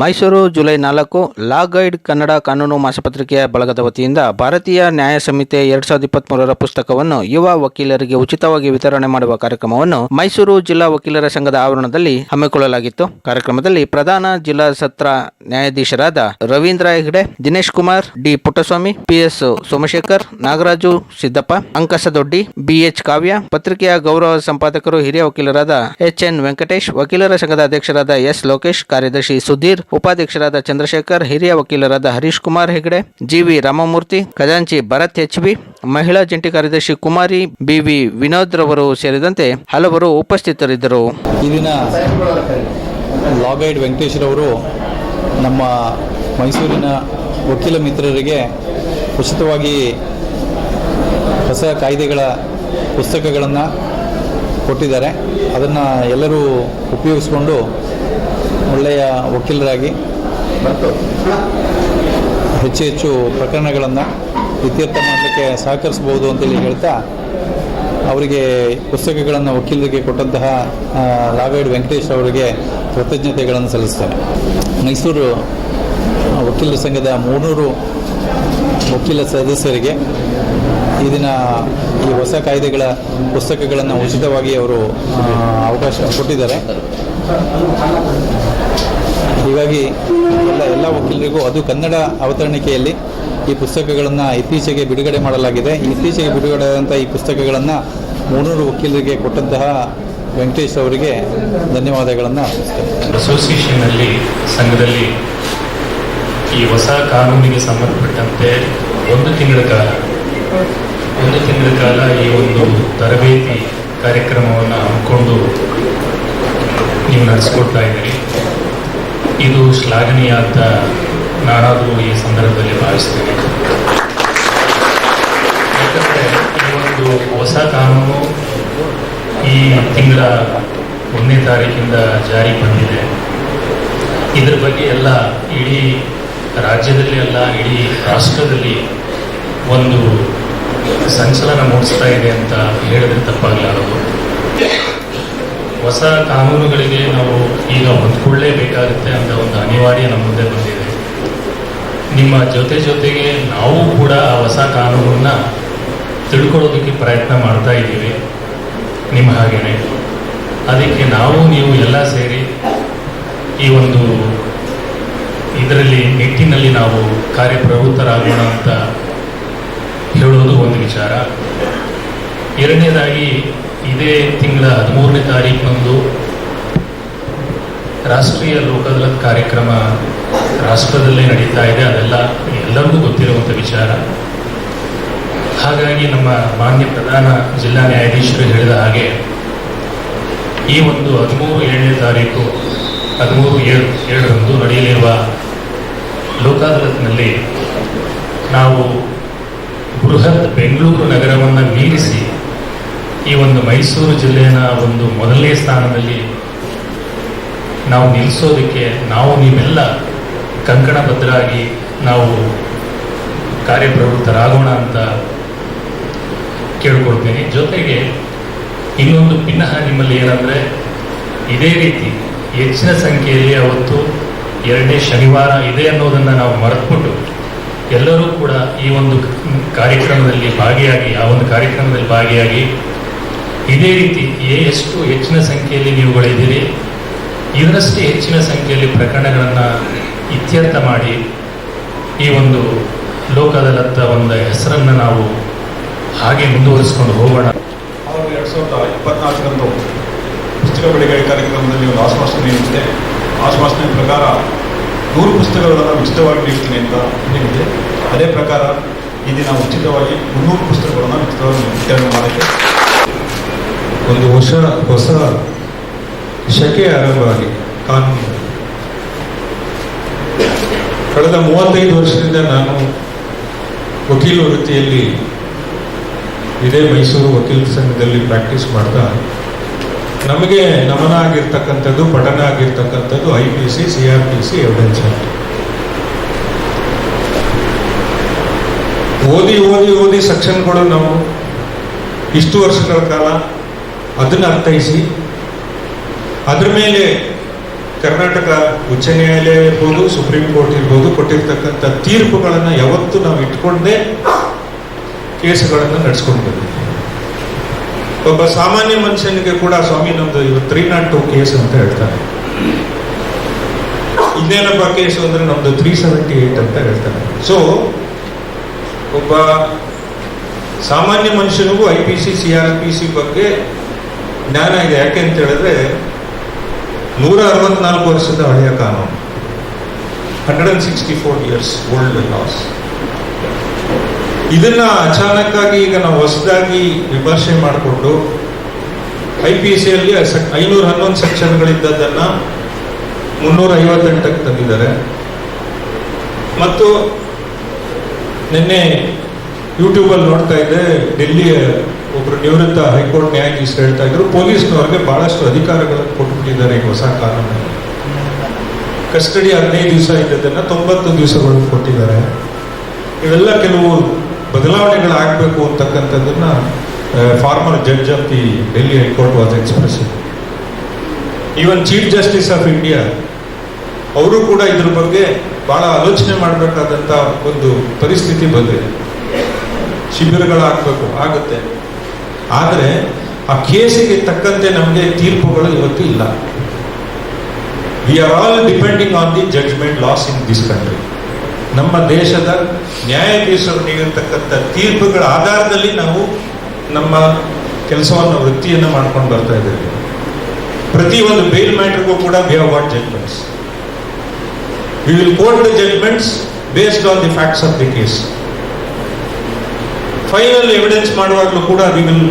Mysuru July ನಾಲ್ಕು ಲಾ guide Kannada ಕಾನೂನು ಮಾಸಪತ್ರಿಕೆಯ ಬಳಗದ ವತಿಯಿಂದ ಭಾರತೀಯ ನ್ಯಾಯ ಸಮಿತಿ ಎರಡ್ ಸಾವಿರದ ಇಪ್ಪತ್ಮೂರರ ಪುಸ್ತಕವನ್ನು ಯುವ ವಕೀಲರಿಗೆ ಉಚಿತವಾಗಿ ವಿತರಣೆ ಮಾಡುವ ಕಾರ್ಯಕ್ರಮವನ್ನು ಮೈಸೂರು ಜಿಲ್ಲಾ ವಕೀಲರ ಸಂಘದ ಆವರಣದಲ್ಲಿ ಹಮ್ಮಿಕೊಳ್ಳಲಾಗಿತ್ತು. ಕಾರ್ಯಕ್ರಮದಲ್ಲಿ ಪ್ರಧಾನ ಜಿಲ್ಲಾ ಸತ್ರ ನ್ಯಾಯಾಧೀಶರಾದ Ravindra Hegde, Dinesh Kumar, D Puttaswamy, PS Somashekhar, Nagaraju Siddappa Ankasadoddi BH Kavya, ಪತ್ರಿಕೆಯ ಗೌರವ ಸಂಪಾದಕರು, ಹಿರಿಯ ವಕೀಲರಾದ ಎಚ್ ಎನ್ ವೆಂಕಟೇಶ್, ವಕೀಲರ ಸಂಘದ ಅಧ್ಯಕ್ಷರಾದ ಎಸ್ ಲೋಕೇಶ್, ಕಾರ್ಯದರ್ಶಿ ಸುಧೀರ್ ಉಪಾಧ್ಯಕ್ಷರಾದ ಚಂದ್ರಶೇಖರ್, ಹಿರಿಯ ವಕೀಲರಾದ ಹರೀಶ್ ಕುಮಾರ್ ಹೆಗಡೆ, ಜಿವಿ ರಾಮಮೂರ್ತಿ, ಖಜಾಂಚಿ ಭರತ್ ಎಚ್ ಬಿ ಮಹಿಳಾ ಜಂಟಿ ಕಾರ್ಯದರ್ಶಿ ಕುಮಾರಿ, ಬಿವಿ ವಿನೋದ್ ರವರು ಸೇರಿದಂತೆ ಹಲವರು ಉಪಸ್ಥಿತರಿದ್ದರು. ಈ ದಿನ ಲಾಗೈಡ್ ವೆಂಕಟೇಶ್ರವರು ನಮ್ಮ ಮೈಸೂರಿನ ವಕೀಲ ಮಿತ್ರರಿಗೆ ಉಚಿತವಾಗಿ ಹೊಸ ಕಾಯ್ದೆಗಳ ಪುಸ್ತಕಗಳನ್ನು ಕೊಟ್ಟಿದ್ದಾರೆ. ಅದನ್ನು ಎಲ್ಲರೂ ಉಪಯೋಗಿಸ್ಕೊಂಡು ಒಳ್ಳೆಯ ವಕೀಲರಾಗಿ ಹೆಚ್ಚು ಹೆಚ್ಚು ಪ್ರಕರಣಗಳನ್ನು ಇತ್ಯರ್ಥ ಮಾಡಲಿಕ್ಕೆ ಸಹಕರಿಸ್ಬೋದು ಅಂತೇಳಿ ಹೇಳ್ತಾ, ಅವರಿಗೆ ಪುಸ್ತಕಗಳನ್ನು ವಕೀಲರಿಗೆ ಕೊಟ್ಟಂತಹ ಲಾವೇಡ್ ವೆಂಕಟೇಶ್ ಅವರಿಗೆ ಕೃತಜ್ಞತೆಗಳನ್ನು ಸಲ್ಲಿಸ್ತೇನೆ ಮೈಸೂರು ವಕೀಲರ ಸಂಘದ ಮೂನ್ನೂರು ವಕೀಲ ಸದಸ್ಯರಿಗೆ ಈ ದಿನ ಈ ಹೊಸ ಕಾಯ್ದೆಗಳ ಪುಸ್ತಕಗಳನ್ನು ಉಚಿತವಾಗಿ ಅವರು ಅವಕಾಶ ಕೊಟ್ಟಿದ್ದಾರೆ. ಹೀಗಾಗಿ ಎಲ್ಲ ಎಲ್ಲ ವಕೀಲರಿಗೂ ಅದು ಕನ್ನಡ ಅವತರಣಿಕೆಯಲ್ಲಿ ಈ ಪುಸ್ತಕಗಳನ್ನು ಇತ್ತೀಚೆಗೆ ಬಿಡುಗಡೆ ಮಾಡಲಾಗಿದೆ. ಇತ್ತೀಚೆಗೆ ಬಿಡುಗಡೆಯಾದಂಥ ಈ ಪುಸ್ತಕಗಳನ್ನು ಮುನ್ನೂರು ವಕೀಲರಿಗೆ ಕೊಟ್ಟಂತಹ ವೆಂಕಟೇಶ್ ಅವರಿಗೆ ಧನ್ಯವಾದಗಳನ್ನು ಅಸೋಸಿಯೇಷನ್ನಲ್ಲಿ ಸಂಘದಲ್ಲಿ ಈ ಹೊಸ ಕಾನೂನಿಗೆ ಸಂಬಂಧಪಟ್ಟಂತೆ ಒಂದು ತಿಂಗಳ ಕಾಲ ಒಂದು ತಿಂಗಳ ಕಾಲ ಈ ಒಂದು ತರಬೇತಿ ಕಾರ್ಯಕ್ರಮವನ್ನು ಹಮ್ಮಿಕೊಂಡು ನೀವು ನಡೆಸ್ಕೊಡ್ತಾ ಇದ್ದೀರಿ. ಇದು ಶ್ಲಾಘನೀಯ ಅಂತ ನಾನಾದರೂ ಈ ಸಂದರ್ಭದಲ್ಲಿ ಭಾವಿಸ್ತೇನೆ. ಯಾಕಂದರೆ ಈ ಒಂದು ಹೊಸ ಕಾನೂನು ಈ ತಿಂಗಳ ಒಂದನೇ ತಾರೀಕಿಂದ ಜಾರಿ ಬಂದಿದೆ. ಇದ್ರ ಬಗ್ಗೆ ಎಲ್ಲ ಇಡೀ ರಾಜ್ಯದಲ್ಲಿ ಅಲ್ಲ, ಇಡೀ ರಾಷ್ಟ್ರದಲ್ಲಿ ಒಂದು ಸಂಚಲನ ಮೂಡಿಸ್ತಾ ಇದೆ ಅಂತ ಹೇಳಿದ್ರೆ ತಪ್ಪಾಗಲಾರದು ಹೊಸ ಕಾನೂನುಗಳಿಗೆ ನಾವು ಈಗ ಹೊಂದ್ಕೊಳ್ಳೇಬೇಕಾಗುತ್ತೆ ಅಂತ ಒಂದು ಅನಿವಾರ್ಯ ನಮ್ಮ ಮುಂದೆ ಬಂದಿದೆ. ನಿಮ್ಮ ಜೊತೆ ಜೊತೆಗೆ ನಾವು ಕೂಡ ಆ ಹೊಸ ಕಾನೂನನ್ನ ತಿಳ್ಕೊಳ್ಳೋದಕ್ಕೆ ಪ್ರಯತ್ನ ಮಾಡ್ತಾ ಇದ್ದೀವಿ. ನಿಮ್ಮ ಹಾಗೇನೆ. ಅದಕ್ಕೆ ನಾವು, ನೀವು ಎಲ್ಲ ಸೇರಿ ಈ ಒಂದು ಇದರಲ್ಲಿ ನಿಟ್ಟಿನಲ್ಲಿ ನಾವು ಕಾರ್ಯಪ್ರವೃತ್ತರಾಗೋಣ ಅಂತ ಹೇಳೋದು ಒಂದು ವಿಚಾರ. ಎರಡನೇದಾಗಿ, ಇದೇ ತಿಂಗಳ ಹದಿಮೂರನೇ ತಾರೀಕಿನಂದು ರಾಷ್ಟ್ರೀಯ ಲೋಕದಲತ್ ಕಾರ್ಯಕ್ರಮ ರಾಷ್ಟ್ರದಲ್ಲೇ ನಡೀತಾ ಇದೆ. ಅದೆಲ್ಲ ಎಲ್ಲರಿಗೂ ಗೊತ್ತಿರುವಂಥ ವಿಚಾರ. ಹಾಗಾಗಿ ನಮ್ಮ ಮಾನ್ಯ ಪ್ರಧಾನ ಜಿಲ್ಲಾ ನ್ಯಾಯಾಧೀಶರು ಹೇಳಿದ ಹಾಗೆ, ಈ ಒಂದು ಹದಿಮೂರು ಏಳನೇ ತಾರೀಕು ಹದಿಮೂರು ಏಳು ಏಳರಂದು ನಡೆಯಲಿರುವ ಲೋಕಾದಾಲತ್ನಲ್ಲಿ ನಾವು ಬೃಹತ್ ಬೆಂಗಳೂರು ನಗರವನ್ನು ಮೀರಿಸಿ ಈ ಒಂದು ಮೈಸೂರು ಜಿಲ್ಲೆಯ ಒಂದು ಮೊದಲನೇ ಸ್ಥಾನದಲ್ಲಿ ನಾವು ನಿಲ್ಲಿಸೋದಕ್ಕೆ ನಾವು ನೀವೆಲ್ಲ ಕಂಕಣಬದ್ಧರಾಗಿ ನಾವು ಕಾರ್ಯಪ್ರವೃತ್ತರಾಗೋಣ ಅಂತ ಕೇಳ್ಕೊಳ್ತೀನಿ. ಜೊತೆಗೆ ಇನ್ನೊಂದು ಪಿನ್ನಹ ನಿಮ್ಮಲ್ಲಿ ಏನಂದರೆ, ಇದೇ ರೀತಿ ಹೆಚ್ಚಿನ ಸಂಖ್ಯೆಯಲ್ಲಿ ಅವತ್ತು ಎರಡನೇ ಶನಿವಾರ ಇದೆ ಅನ್ನೋದನ್ನು ನಾವು ಮರೆತುಬಿಟ್ಟು ಎಲ್ಲರೂ ಕೂಡ ಈ ಒಂದು ಕಾರ್ಯಕ್ರಮದಲ್ಲಿ ಭಾಗಿಯಾಗಿ, ಆ ಒಂದು ಕಾರ್ಯಕ್ರಮದಲ್ಲಿ ಭಾಗಿಯಾಗಿ ಇದೇ ರೀತಿ ಎಷ್ಟು ಹೆಚ್ಚಿನ ಸಂಖ್ಯೆಯಲ್ಲಿ ನೀವುಗಳಿದ್ದೀರಿ, ಇದರಷ್ಟೇ ಹೆಚ್ಚಿನ ಸಂಖ್ಯೆಯಲ್ಲಿ ಪ್ರಕರಣಗಳನ್ನು ಇತ್ಯರ್ಥ ಮಾಡಿ ಈ ಒಂದು ಲೋಕದಲ್ಲತ್ತ ಒಂದು ಹೆಸರನ್ನು ನಾವು ಹಾಗೆ ಮುಂದುವರಿಸ್ಕೊಂಡು ಹೋಗೋಣ. ಅವರು ಎರಡು ಸಾವಿರದ ಇಪ್ಪತ್ನಾಲ್ಕರಂದು ಪುಸ್ತಕ ಬಿಡುಗಡೆ ಕಾರ್ಯಕ್ರಮದಲ್ಲಿ ಒಂದು ಆಶ್ವಾಸನೆ ಇರುತ್ತೆ ಆಶ್ವಾಸನೆ ಪ್ರಕಾರ ನೂರು ಪುಸ್ತಕಗಳನ್ನು ಉಚಿತವಾಗಿ ನೀಡ್ತೀನಿ ಅಂತ ಹೇಳಿದೆ ಅದೇ ಪ್ರಕಾರ ಈ ದಿನ ಉಚಿತವಾಗಿ ಮುನ್ನೂರು ಪುಸ್ತಕಗಳನ್ನು ಉಚಿತವಾಗಿ ವಿತರಣೆ ಮಾಡಿದೆ ಒಂದು ಹೊಸ ಹೊಸ ಶಕೆ ಆರಂಭವಾಗಿ, ಕಾನೂನು. ಕಳೆದ ಮೂವತ್ತೈದು ವರ್ಷದಿಂದ ನಾನು ವಕೀಲ ವೃತ್ತಿಯಲ್ಲಿ ಇದೇ ಮೈಸೂರು ವಕೀಲ ಸಂಘದಲ್ಲಿ ಪ್ರಾಕ್ಟೀಸ್ ಮಾಡ್ತಾ ನಮಗೆ ನಮನ ಆಗಿರ್ತಕ್ಕಂಥದ್ದು ಪಠನ ಆಗಿರ್ತಕ್ಕಂಥದ್ದು I P C C R P C evidence act ಓದಿ ಓದಿ ಓದಿ ಸೆಕ್ಷನ್ಗಳು ನಾವು ಇಷ್ಟು ವರ್ಷಗಳ ಕಾಲ ಅದನ್ನು ಅರ್ಥೈಸಿ, ಅದ್ರ ಮೇಲೆ ಕರ್ನಾಟಕ ಉಚ್ಚ ನ್ಯಾಯಾಲಯ ಇರ್ಬೋದು, ಸುಪ್ರೀಂ ಕೋರ್ಟ್ ಇರ್ಬೋದು ಕೊಟ್ಟಿರ್ತಕ್ಕಂಥ ತೀರ್ಪುಗಳನ್ನು ಯಾವತ್ತೂ ನಾವು ಇಟ್ಕೊಂಡೇ ಕೇಸುಗಳನ್ನು ನಡೆಸ್ಕೊಂಡು ಬಂದಿದ್ದೀವಿ. ಒಬ್ಬ ಸಾಮಾನ್ಯ ಮನುಷ್ಯನಿಗೆ ಕೂಡ ಸ್ವಾಮಿ ನಮ್ದು ಇವತ್ತು ತ್ರೀ ನಾಟ್ ಟು ಕೇಸ್ ಅಂತ ಹೇಳ್ತಾರೆ. ಇನ್ನೇನಪ್ಪ ಕೇಸು ಅಂದ್ರೆ ನಮ್ದು ತ್ರೀ ಸೆವೆಂಟಿ ಏಟ್ ಅಂತ ಹೇಳ್ತಾರೆ. ಸೊ ಒಬ್ಬ ಸಾಮಾನ್ಯ ಮನುಷ್ಯನಿಗೂ I P C C R P C ಬಗ್ಗೆ ಜ್ಞಾನ ಇದೆ. ಯಾಕೆ ಅಂತ ಹೇಳಿದ್ರೆ, ನೂರ ಅರವತ್ನಾಲ್ಕು ವರ್ಷದ ಹಳೆಯ ಕಾನೂನು. Hundred and sixty four years old laws ಇದನ್ನ ಅಚಾನಕ್ಕಾಗಿ ಈಗ ನಾವು ಹೊಸದಾಗಿ ವಿಮರ್ಶೆ ಮಾಡಿಕೊಂಡು ಐ ಪಿ ಸಿ ಅಲ್ಲಿ ಐನೂರ ಹನ್ನೊಂದು ಸೆಕ್ಷನ್ಗಳಿದ್ದದನ್ನ ಮುನ್ನೂರ ಐವತ್ತೆಂಟಕ್ಕೆ ತಂದಿದ್ದಾರೆ. ಮತ್ತು ನಿನ್ನೆ ಯೂಟ್ಯೂಬಲ್ಲಿ ನೋಡ್ತಾ ಇದ್ದೆ, ಡೆಲ್ಲಿಯ ಒಬ್ರು ನಿವೃತ್ತ ಹೈಕೋರ್ಟ್ ನ್ಯಾಯಾಧೀಶರು ಹೇಳ್ತಾ ಇದ್ರು, ಪೊಲೀಸ್ನವ್ರಿಗೆ ಬಹಳಷ್ಟು ಅಧಿಕಾರಗಳನ್ನು ಕೊಟ್ಬಿಟ್ಟಿದ್ದಾರೆ ಈಗ ಹೊಸ ಕಾನೂನು ಕಸ್ಟಡಿ ಹದಿನೈದು ದಿವಸ ಇದ್ದದನ್ನ ತೊಂಬತ್ತು ದಿವಸಗಳು ಕೊಟ್ಟಿದ್ದಾರೆ. ಇವೆಲ್ಲ ಕೆಲವು ಬದಲಾವಣೆಗಳಾಗಬೇಕು ಅಂತಕ್ಕಂಥದ್ದನ್ನ former judge of the Delhi high court was express even chief justice of India ಅವರು ಕೂಡ ಇದ್ರ ಬಗ್ಗೆ ಬಹಳ ಆಲೋಚನೆ ಮಾಡಬೇಕಾದಂತ ಒಂದು ಪರಿಸ್ಥಿತಿ ಬಂದಿದೆ. ಶಿಬಿರಗಳಾಗಬೇಕು, ಆಗುತ್ತೆ. ಆದರೆ, ಆ ಕೇಸಿಗೆ ತಕ್ಕಂತೆ ನಮಗೆ ತೀರ್ಪುಗಳು ಇವತ್ತು ಇಲ್ಲ. We are all depending on the judgement laws in this country ನಮ್ಮ ದೇಶದ ನ್ಯಾಯಾಧೀಶರು ನೀಡಿರ್ತಕ್ಕಂಥ ತೀರ್ಪುಗಳ ಆಧಾರದಲ್ಲಿ ನಾವು ನಮ್ಮ ಕೆಲಸವನ್ನು, ವೃತ್ತಿಯನ್ನು ಮಾಡ್ಕೊಂಡು ಬರ್ತಾ ಇದ್ದೇವೆ. ಪ್ರತಿ ಒಂದು ಬೇಲ್ ಮ್ಯಾಟರ್ಗೂ ಕೂಡ we have what judgements we will court the judgements based on the facts of the case final evidence ಮಾಡುವಾಗಲೂ ಕೂಡ we will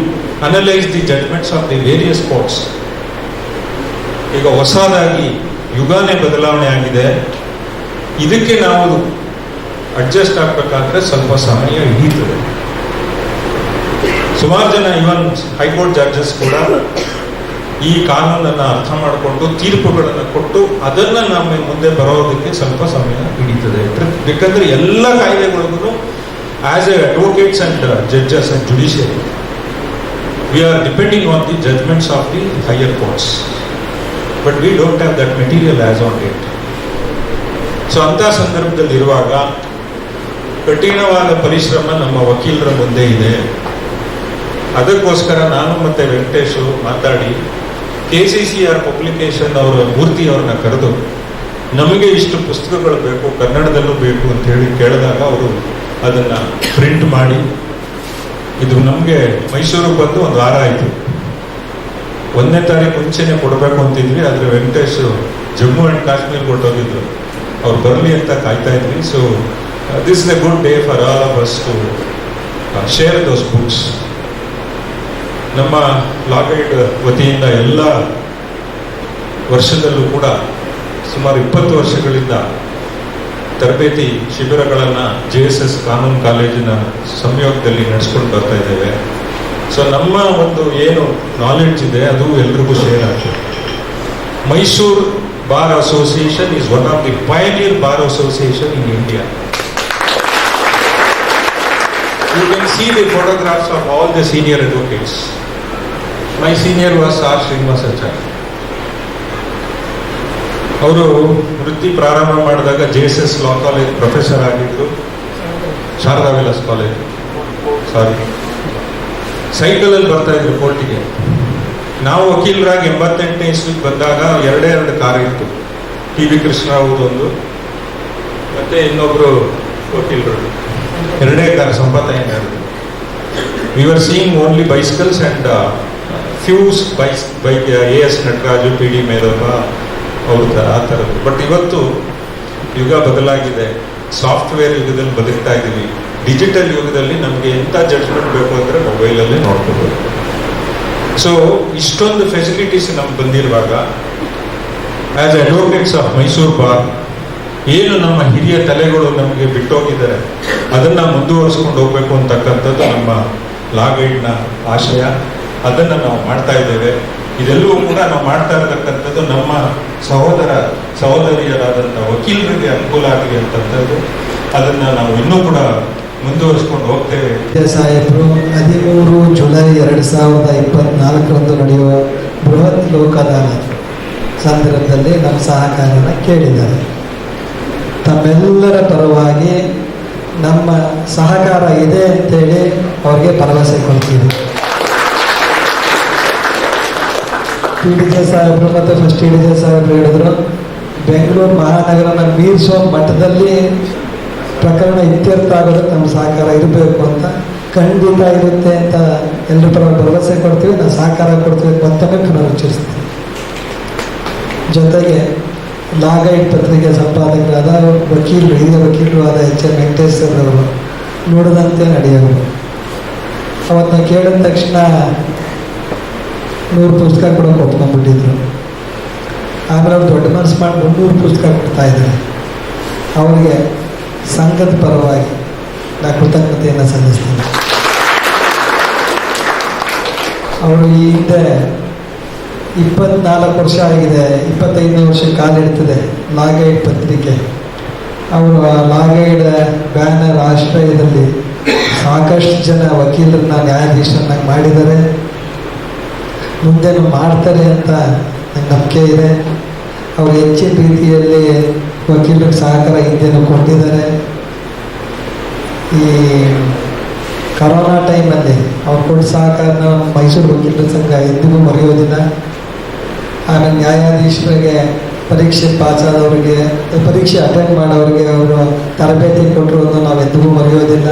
analyse the judgements of the various courts ಈಗ ಹೊಸದಾಗಿ ಯುಗಾನೇ ಬದಲಾವಣೆ ಆಗಿದೆ. ಇದಕ್ಕೆ ನಾವು ಅಡ್ಜಸ್ಟ್ ಆಗಬೇಕಾದ್ರೆ ಸ್ವಲ್ಪ ಸಮಯ ಹಿಡಿಯುತ್ತದೆ ಸುಮಾರು ಜನ ಇವನ್ ಹೈಕೋರ್ಟ್ ಜಡ್ಜಸ್ ಕೂಡ ಈ ಕಾನೂನನ್ನ ಅರ್ಥ ಮಾಡಿಕೊಂಡು ತೀರ್ಪುಗಳನ್ನು ಕೊಟ್ಟು ಅದನ್ನ ನಮ್ಮ ಮುಂದೆ ಬರೋದಕ್ಕೆ ಸ್ವಲ್ಪ ಸಮಯ ಹಿಡಿತದೆ. ಬೇಕಂದ್ರೆ ಎಲ್ಲ ಕಾಯ್ದೆಗಳಿಗೂ as a advocates and judges and judiciary we are depending on the judgements of the higher courts but we don't have that material as on date so ಅಂತ ಸಂದರ್ಭದಲ್ಲಿ ಇರುವಾಗ ಕಠಿಣವಾದ ಪರಿಶ್ರಮ ನಮ್ಮ ವಕೀಲರ ಮುಂದೆ ಇದೆ. ಅದಕ್ಕೋಸ್ಕರ ನಾನು ಮತ್ತೆ ವೆಂಕಟೇಶು ಮಾತಾಡಿ K C C R publication ಅವರ ಮೂರ್ತಿ ಅವ್ರನ್ನ ಕರೆದು, ನಮಗೆ ಇಷ್ಟು ಪುಸ್ತಕಗಳು ಬೇಕು, ಕನ್ನಡದಲ್ಲೂ ಬೇಕು ಅಂತ ಹೇಳಿ ಕೇಳಿದಾಗ ಅವರು ಅದನ್ನ ಪ್ರಿಂಟ್ ಮಾಡಿ, ಇದು ನಮಗೆ ಮೈಸೂರಿಗೆ ಬಂದು ಒಂದು ವಾರ ಆಯಿತು. ಒಂದನೇ ತಾರೀಕು ಮುಂಚೆನೆ ಕೊಡಬೇಕು ಅಂತಿದ್ವಿ, ಆದರೆ ವೆಂಕಟೇಶ್ ಜಮ್ಮು ಆ್ಯಂಡ್ ಕಾಶ್ಮೀರ್ ಕೊಟ್ಟೋಗಿದ್ರು. ಅವ್ರು ಬರಲಿ ಅಂತ ಕಾಯ್ತಾ ಇದ್ವಿ so this is a good day for all of us to share those books ನಮ್ಮ ಲಾಗೈಡ್ ವತಿಯಿಂದ ಎಲ್ಲ ವರ್ಷದಲ್ಲೂ ಕೂಡ ಸುಮಾರು ಇಪ್ಪತ್ತು ವರ್ಷಗಳಿಂದ ತರಬೇತಿ ಶಿಬಿರಗಳನ್ನು ಜೆ ಎಸ್ ಎಸ್ ಕಾನೂನು ಕಾಲೇಜಿನ ಸಂಯೋಗದಲ್ಲಿ ನಡೆಸ್ಕೊಂಡು ಬರ್ತಾ ಇದ್ದೇವೆ. ಸೊ ನಮ್ಮ ಒಂದು ಏನು ನಾಲೆಡ್ಜ್ ಇದೆ, ಅದು ಎಲ್ರಿಗೂ ಶೇರ್ ಆಗ್ತದೆ Mysuru bar association is one of the pioneer bar association in India you can see the photographs of all the senior advocates. My senior was R. Srinivasacharya ಅವರು ವೃತ್ತಿ ಪ್ರಾರಂಭ ಮಾಡಿದಾಗ J S S law college professor ಆಗಿದ್ದರು Sharada Vilas college. ಸಾರಿ ಸೈಕಲಲ್ಲಿ ಬರ್ತಾ ಇದ್ರು ಕೋರ್ಟಿಗೆ ನಾವು ವಕೀಲರಾಗಿ ಎಂಬತ್ತೆಂಟನೇ ಇಸ್ವಿಗೆ ಬಂದಾಗ ಎರಡೇ ಎರಡು ಕಾರ್ ಇತ್ತು. ಟಿ ವಿ ಕೃಷ್ಣ ಒಂದು. ಮತ್ತು ಇನ್ನೊಬ್ಬರು ವಕೀಲರು. ಎರಡೇ car ಸಂಪತ್ತಯ್ಯನವರು we are seeing only bicycles and fuse byes bike A S Nataraju P D ಅವ್ರ ಥರ ಆ ಥರದ್ದು. ಬಟ್ ಇವತ್ತು ಯುಗ ಬದಲಾಗಿದೆ. ಸಾಫ್ಟ್ವೇರ್ ಯುಗದಲ್ಲಿ ಬದುಕ್ತಾ ಇದ್ದೀವಿ ಡಿಜಿಟಲ್ ಯುಗದಲ್ಲಿ ನಮಗೆ ಎಂಥ ಜಡ್ಜ್ಮೆಂಟ್ ಬೇಕು ಅಂದರೆ ಮೊಬೈಲಲ್ಲಿ ನೋಡ್ಕೋಬೇಕು ಸೊ ಇಷ್ಟೊಂದು ಫೆಸಿಲಿಟೀಸ್ ನಮ್ಗೆ ಬಂದಿರುವಾಗ as advocates of Mysuru bar ಏನು ನಮ್ಮ ಹಿರಿಯ ತಲೆಗಳು ನಮಗೆ ಬಿಟ್ಟೋಗಿದ್ದಾರೆ. ಅದನ್ನ ಮುಂದುವರಿಸ್ಕೊಂಡು ಹೋಗ್ಬೇಕು ಅಂತಕ್ಕಂಥದ್ದು ನಮ್ಮ ಲಾ ಗೈಡ್ನ ಆಶಯ. ಅದನ್ನ ನಾವು ಮಾಡ್ತಾ ಇದ್ದೇವೆ. ಇದೆಲ್ಲವೂ ಕೂಡ ನಾವು ಮಾಡ್ತಾ ಇರತಕ್ಕಂಥದ್ದು ನಮ್ಮ ಸಹೋದರ ಸಹೋದರಿಯರಾದಂಥ ವಕೀಲರಿಗೆ ಅನುಕೂಲ ಆಗಲಿ ಅಂತಂಥದ್ದು ಅದನ್ನ ನಾವು ಇನ್ನೂ ಕೂಡ ಮುಂದುವರಿಸ್ಕೊಂಡು ಹೋಗ್ತೇವೆ. ಸಾಹೇಬರು ಹದಿಮೂರು ಜುಲೈ ಎರಡು ಸಾವಿರದ ಇಪ್ಪತ್ನಾಲ್ಕರಂದು ನಡೆಯುವ ಬೃಹತ್ ಲೋಕದಾನ ಸಂದರ್ಭದಲ್ಲಿ ನಮ್ಮ ಸಹಕಾರನ ಕೇಳಿದ್ದಾರೆ. ತಮ್ಮೆಲ್ಲರ ಪರವಾಗಿ ನಮ್ಮ ಸಹಕಾರ ಇದೆ ಅಂತೇಳಿ ಅವ್ರಿಗೆ ಭರವಸೆ ಕೊಡ್ತೀವಿ. ಪಿ ಡಿ ಜೆ ಸಾಹೇಬರು ಮತ್ತು ಫಸ್ಟ್ ಟಿ ಡಿ ಜೆ ಸಾಹೇಬರು ಹೇಳಿದ್ರು, ಬೆಂಗಳೂರು ಮಹಾನಗರನ ಮೀರಿಸುವ ಮಠದಲ್ಲಿ ಪ್ರಕರಣ ಇತ್ಯರ್ಥ ನಮ್ಮ ಸಹಕಾರ ಇರಬೇಕು ಅಂತ ಖಂಡಿತ ಇರುತ್ತೆ ಅಂತ ಎಲ್ಲರ ಪರ ಭರವಸೆ ಕೊಡ್ತೀವಿ, ನಾವು ಸಹಕಾರ ಕೊಡ್ತೀವಿ ಮತ್ತೊಮ್ಮೆ ಪುನರುಚ್ಚರಿಸ್ತೀವಿ. ಜೊತೆಗೆ ಲಾಗೈಡ್ ಪತ್ರಿಕೆ ಸಂಪಾದಕರಾದ ವಕೀಲರು, ಹಿರಿಯ ವಕೀಲರು ಆದ ಎಚ್ ಎನ್ ವೆಂಕಟೇಶ್ ನೋಡದಂತೆ ನಡೆಯೋರು ಅವತ್ತು ಕೇಳಿದ ತಕ್ಷಣ ನೂರು ಪುಸ್ತಕ ಕೊಡೋಕೆ ಒಪ್ಕೊಂಡ್ಬಿಟ್ಟಿದ್ರು ಆಮೇಲೆ ಅವ್ರು ದೊಡ್ಡ ಮನಸ್ಸು ಮಾಡಿ ಮುನ್ನೂರು ಪುಸ್ತಕ ಕೊಡ್ತಾ ಇದ್ದಾರೆ. ಅವರಿಗೆ ಸಂಘದ ಪರವಾಗಿ ನಾ ಕೃತಜ್ಞತೆಯನ್ನು ಸಲ್ಲಿಸ್ತೀನಿ. ಅವರು ಈ ಹಿಂದೆ ಇಪ್ಪತ್ನಾಲ್ಕು ವರ್ಷ ಆಗಿದೆ, ಇಪ್ಪತ್ತೈದನೇ ವರ್ಷ ಕಾಲಿಡ್ತದೆ ಲಾಗೈಡ್ ಪತ್ರಿಕೆ. ಅವರು ಆ ಲಾಗೈಡ್ ಬ್ಯಾನರ್ ಆಶ್ರಯದಲ್ಲಿ ಸಾಕಷ್ಟು ಜನ ವಕೀಲರನ್ನ ನ್ಯಾಯಾಧೀಶರನ್ನಾಗಿ ಮಾಡಿದ್ದಾರೆ. ಮುಂದೇನು ಮಾಡ್ತಾರೆ ಅಂತ ನಂಗೆ ನಂಬಿಕೆ ಇದೆ. ಅವರು ಹೆಚ್ಚಿನ ರೀತಿಯಲ್ಲಿ ವಕೀಲರಿಗೆ ಸಹಕಾರ ಹಿಂದೆನೂ ಕೊಟ್ಟಿದ್ದಾರೆ. ಈ ಕರೋನಾ ಟೈಮಲ್ಲಿ ಅವ್ರು ಕೊಟ್ಟ ಸಹಕಾರನ ಮೈಸೂರು ವಕೀಲರ ಸಂಘ ಎಂದಿಗೂ ಮರೆಯೋದಿಲ್ಲ. ಆಮೇಲೆ ನ್ಯಾಯಾಧೀಶರಿಗೆ ಪರೀಕ್ಷೆ ಪಾಸ್ ಆದವರಿಗೆ ಪರೀಕ್ಷೆ ಅಟೆಂಡ್ ಮಾಡೋರಿಗೆ ಅವರು ತರಬೇತಿ ಕೊಟ್ಟಿರೋದನ್ನು ನಾವು ಎಂದಿಗೂ ಮರೆಯೋದಿಲ್ಲ.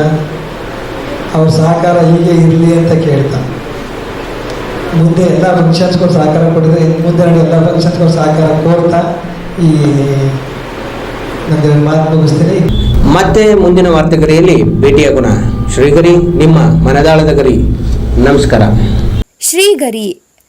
ಅವ್ರ ಸಹಕಾರ ಹೀಗೆ ಇರಲಿ ಅಂತ ಕೇಳ್ತಾ ಮುಂದೆ ಎಲ್ಲ ಫಂಕ್ಷನ್ಸ್ಗೂ ಸಹಕಾರ ಕೊಟ್ಟಿದ್ರೆ ಇನ್ನು ಮುಂದೆ ಎಲ್ಲ ಫಂಕ್ಷನ್ಸ್ಗೂ ಸಹಕಾರ ಕೋರ್ತಾ ಈ ನನ್ನ ಮಾತು ಮುಗಿಸ್ತೀನಿ. ಮತ್ತೆ ಮುಂದಿನ ವಾರ್ತೆಗರಿಯಲ್ಲಿ ಭೇಟಿಯಾಗೋಣ ಶ್ರೀಗರಿ ನಿಮ್ಮ ಮನದಾಳದ ಗರಿ. ನಮಸ್ಕಾರ. ಶ್ರೀಗರಿ